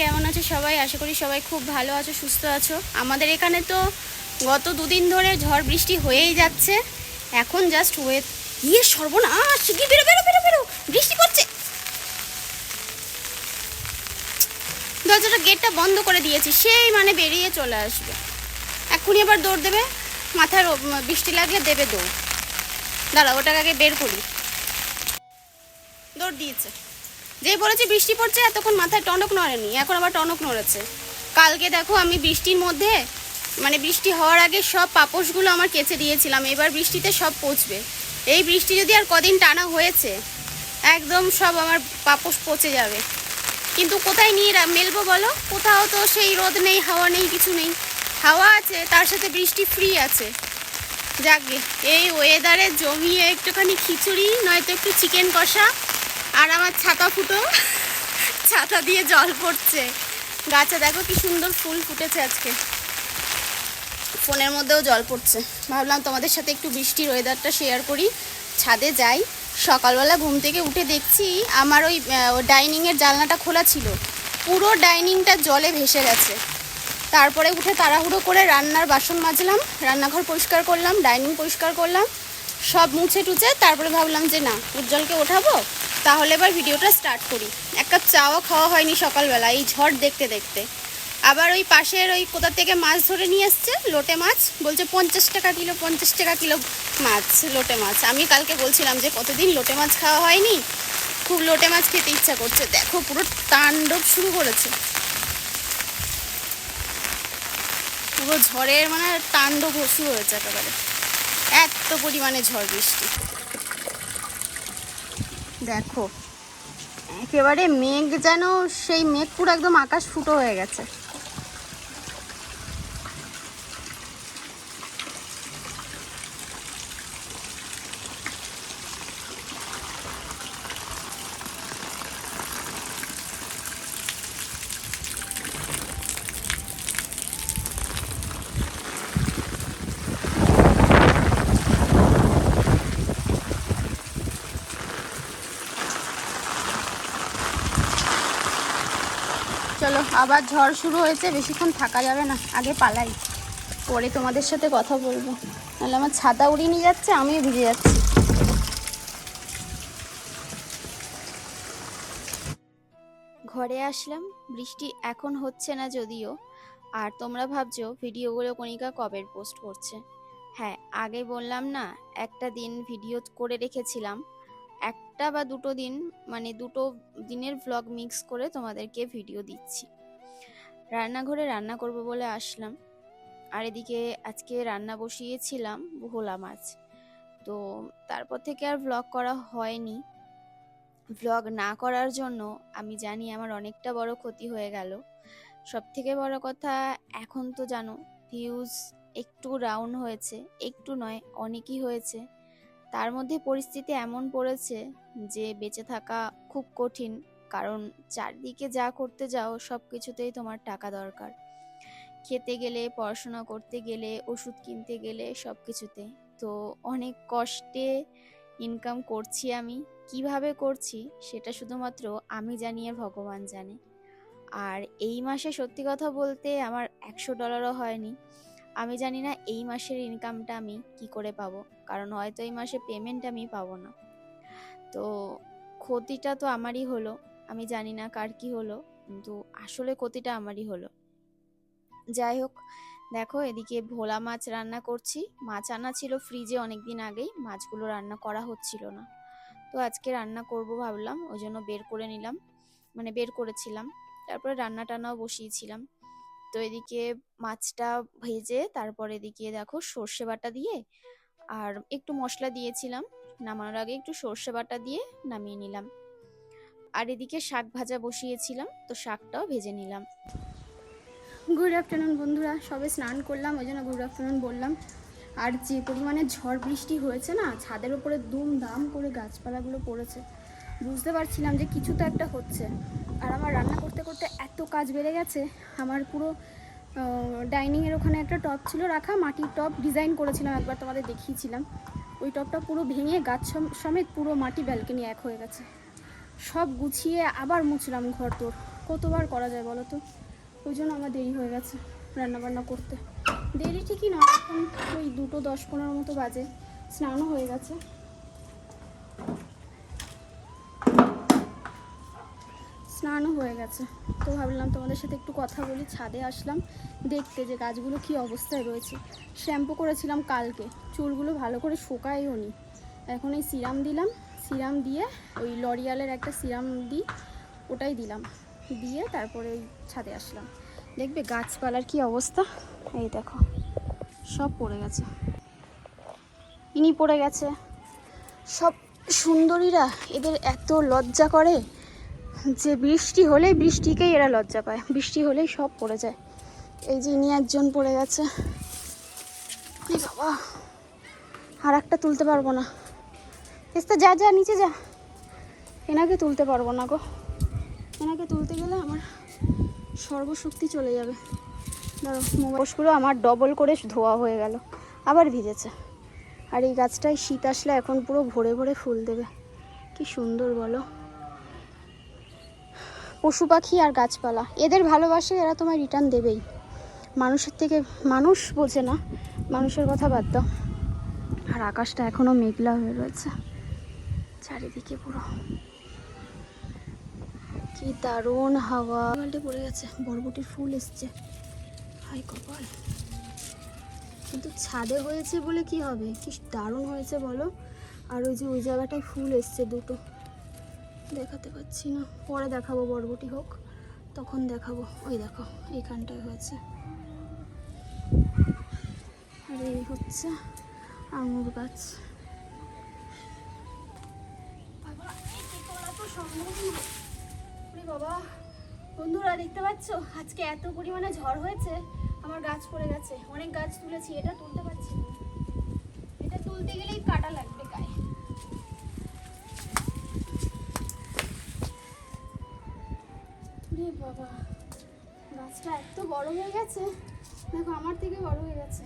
কেমন আছো সবাই? আশা করি সবাই খুব ভালো আছো, সুস্থ আছো। আমাদের এখানে তো গত দুদিন ধরে ঝড় বৃষ্টি হয়েই যাচ্ছে। এখন জাস্ট হয়ে ইয়ে সর্বনাশ! শিগগির বেরো বেরো বেরো বেরো! বৃষ্টি পড়ছে! দরজাটা গেটটা বন্ধ করে দিয়েছি, সেই মানে বেরিয়ে চলে আসবে। এক্ষুনি আবার দৌড় দেবে, মাথার বৃষ্টি লাগলে দেবে দৌড়। দাঁড়া ওটাকে আগে বের করি। দৌড় দিয়েছে। যেই বলেছি বৃষ্টি পড়ছে, এতক্ষণ মাথায় টনক নড়েনি, এখন আবার টনক নড়েছে। কালকে দেখো আমি বৃষ্টির মধ্যে মানে বৃষ্টি হওয়ার আগে সব পাপোশগুলো আমার কেচে দিয়েছিলাম, এবার বৃষ্টিতে সব পচবে। এই বৃষ্টি যদি আর কদিন টানা হয়েছে, একদম সব আমার পাপোশ পচে যাবে। কিন্তু কোথায় নিয়ে মেলবো বলো? কোথাও তো সেই রোদ নেই, হাওয়া নেই, কিছু নেই। হাওয়া আছে, তার সাথে বৃষ্টি ফ্রি আছে। যাকগে এই ওয়েদারে জমিয়ে একটুখানি খিচুড়ি, নয়তো একটু চিকেন কষা আর আমার ছাতা ফুটো। ছাতা দিয়ে জল পড়ছে। গাছে দেখো কি সুন্দর ফুল ফুটেছে আজকে। ফোনের মধ্যেও জল পড়ছে। ভাবলাম তোমাদের সাথে একটু বৃষ্টির ওয়েদারটা শেয়ার করি। ছাদে যাই। সকালবেলা ঘুম থেকে উঠে দেখছি আমার ওই ডাইনিংয়ের জানলাটা খোলা ছিল। পুরো ডাইনিংটা জলে ভেসে গেছে। তারপরে উঠে তাড়াহুড়ো করে রান্নার বাসন মাজলাম। রান্নাঘর পরিষ্কার করলাম ডাইনিং পরিষ্কার করলাম। সব মুছে টুছে তারপরে ভাবলাম যে না, উজ্জ্বলকে ওঠাবো। তাহলে এবার ভিডিওটা স্টার্ট করি। এক কাপ চাও খাওয়া হয়নি সকালবেলা, এই ঝড় দেখতে দেখতে। আবার ওই পাশের ওই কোথা থেকে মাছ ধরে নিয়ে এসছে? লোটে মাছ? বলছে পঞ্চাশ টাকা কিলো, পঞ্চাশ টাকা কিলো মাছ, লোটে মাছ। আমি কালকে বলছিলাম যে কতদিন লোটে মাছ খাওয়া হয়নি? খুব লোটে মাছ খেতে ইচ্ছা করছে। দেখো পুরো তাণ্ডব শুরু করেছে। পুরো ঝড়ের মানে তাণ্ডব শুরু হয়েছে একেবারে। এত পরিমাণে ঝড় বৃষ্টি। দেখো একেবারে মেঘ যেন সেই মেঘ পুরো একদম আকাশ ফুটো হয়ে গেছে চলো আবার ঝড় শুরু হয়েছে, বেশিক্ষণ থাকা যাবে না, আগে পালাই। পরে তোমাদের সাথে কথা বলব। নাহলে আমার ছাতা উড়িয়ে নিয়ে যাচ্ছে, আমিও ভিজে যাচ্ছি। ঘরে আসলাম, বৃষ্টি এখন হচ্ছে না যদিও। আর তোমরা ভাবছ, ভিডিওগুলো কণিকা কবে পোস্ট করছে? হ্যাঁ আগে বললাম না, একটা দিন ভিডিও করে রেখেছিলাম। একটা বা দুটো দিন মানে দুটো দিনের ভ্লগ মিক্স করে তোমাদেরকে ভিডিও দিচ্ছি। রান্নাঘরে রান্না করব বলে আসলাম। আর এদিকে আজকে রান্না বসিয়েছিলাম ভোলা মাছ। তো তারপর থেকে আর ভ্লগ করা হয়নি। ভ্লগ না করার জন্য আমি জানি আমার অনেকটা বড় ক্ষতি হয়ে গেল। সব থেকে বড় কথা, এখন তো জানো ভিউজ একটু ডাউন হয়েছে, একটু নয়, অনেকই হয়েছে। তার মধ্যে পরিস্থিতি এমন পড়েছে যে বেঁচে থাকা খুব কঠিন। কারণ চারদিকে যা করতে যাও, সব কিছুতেই তোমার টাকা দরকার। খেতে গেলে, পড়াশোনা করতে গেলে, ওষুধ কিনতে গেলে, সব কিছুতে। তো অনেক কষ্টে ইনকাম করছি আমি। কীভাবে করছি? সেটা শুধুমাত্র আমি জানি আর ভগবান জানে। আর এই মাসে সত্যি কথা বলতে আমার একশো ডলারও হয়নি। আমি জানি না এই মাসের ইনকামটা আমি কি করে পাবো। কারণ হয়তো এই মাসে পেমেন্ট আমি পাবো না। তো ক্ষতিটা তো আমারই হলো। আমি জানি না কার কি হলো, কিন্তু আসলে ক্ষতিটা আমারই হলো। যাই হোক, দেখো এদিকে ভোলা মাছ রান্না করছি। মাছ আনা ছিল ফ্রিজে অনেক দিন আগেই, মাছগুলো রান্না করা হচ্ছিল না। তো আজকে রান্না করব ভাবলাম, ওই জন্য বের করে নিলাম মানে বের করেছিলাম। তারপরে রান্না টান্নাও বসিয়েছিলাম। তো এদিকে মাছটা ভেজে, তারপর এদিকে দেখো সর্ষে বাটা দিয়ে আর একটু মশলা দিয়েছিলাম। নামানোর আগে একটু সর্ষে বাটা দিয়ে নামিয়ে নিলাম। আর এদিকে শাক ভাজা বসিয়েছিলাম, তো শাকটাও ভেজে নিলাম। গুড আফটারনুন বন্ধুরা, সবে স্নান করলাম, ওই জন্য গুড আফটারনুন বললাম। আর যে পরিমাণে ঝড় বৃষ্টি হয়েছে না, ছাদের উপরে দুম দাম করে গাছপালাগুলো পড়েছে। বুঝতে পারছিলাম যে কিছু তো একটা হচ্ছে। আর আমার রান্না করতে করতে এত কাজ বেড়ে গেছে, আমার পুরো ডাইনিংয়ের ওখানে একটা টপ ছিল রাখা, মাটির টপ ডিজাইন করেছিলাম, একবার তোমাদের দেখিয়েছিলাম। ওই টপটা পুরো ভেঙে গাছ সম- সমেত পুরো মাটি ব্যালকনি এক হয়ে গেছে। সব গুছিয়ে আবার মুছলাম ঘর তোর। কতবার করা যায় বলো তো? ওই জন্য আমার দেরি হয়ে গেছে রান্নাবান্না করতে। দেরি ঠিকই না এখন ওই দুটো দশ পনেরো মতো বাজে। স্নানও হয়ে গেছে। স্নানও হয়ে গেছে। তো ভাবলাম তোমাদের সাথে একটু কথা বলি, ছাদে আসলাম, দেখতে যে গাছগুলো কী অবস্থায় রয়েছে। শ্যাম্পু করেছিলাম কালকে, চুলগুলো ভালো করে শুকায়ও নি এখন এই সিরাম দিলাম সিরাম দিয়ে ওই লরিয়ালের একটা সিরাম দিই ওটাই দিলাম। দিয়ে তারপরে ওই ছাদে আসলাম। দেখবে গাছপালার কি অবস্থা? এই দেখো, সব পড়ে গেছে। ইনি পড়ে গেছে। সব সুন্দরীরা এদের এত লজ্জা করে যে বৃষ্টি হলেই বৃষ্টিকেই এরা লজ্জা পায়। বৃষ্টি হলেই সব পড়ে যায়। এই যে ইনি একজন পড়ে গেছে। বাবা, আর একটা তুলতে পারব না। এস্তা যা যা, নিচে যা। এনাকে তুলতে পারব না গো। এনাকে তুলতে গেলে আমার সর্বশক্তি চলে যাবে। ধরো মোবাইলগুলো আমার ডবল করে ধোয়া হয়ে গেল, আবার ভিজেছে। আর এই গাছটায় শীত আসলে এখন পুরো ভরে ভরে ফুল দেবে। কি সুন্দর বলো। পশু পাখি আর গাছপালা, এদের ভালোবাসে এরা তোমায় রিটার্ন দেবেই। মানুষের থেকে, মানুষ বোঝে না, মানুষের কথা বাদ দাও। আর আকাশটা এখনও মেঘলা হয়ে রয়েছে। চারিদিকে পুরো। কি দারুণ হাওয়া। কপালটা পড়ে গেছে বরবটির ফুল এসছে। হাই কপাল। কিন্তু ছাদে হয়েছে বলে কি হবে? কি দারুণ হয়েছে বলো? আর ওই যে ওই জায়গাটায় ফুল এসছে দুটো। দেখাতে পাচ্ছি না। পরে দেখাবো, বরবটি হোক। তখন দেখাবো। ওই দেখো, এইখানটায় হয়েছে। আর এই হচ্ছে আঙুর গাছ। বাবা, বন্ধুরা দেখতে পাচ্ছ? আজকে এত পরিমাণে ঝড় হয়েছে, আমার গাছ পড়ে গেছে। অনেক গাছ তুলেছি, এটা তুলতে পারছি এটা তুলতে গেলেই কাটা লাগবে গায়ে। বাবা, গাছটা এত বড় হয়ে গেছে, দেখো আমার থেকে বড় হয়ে গেছে।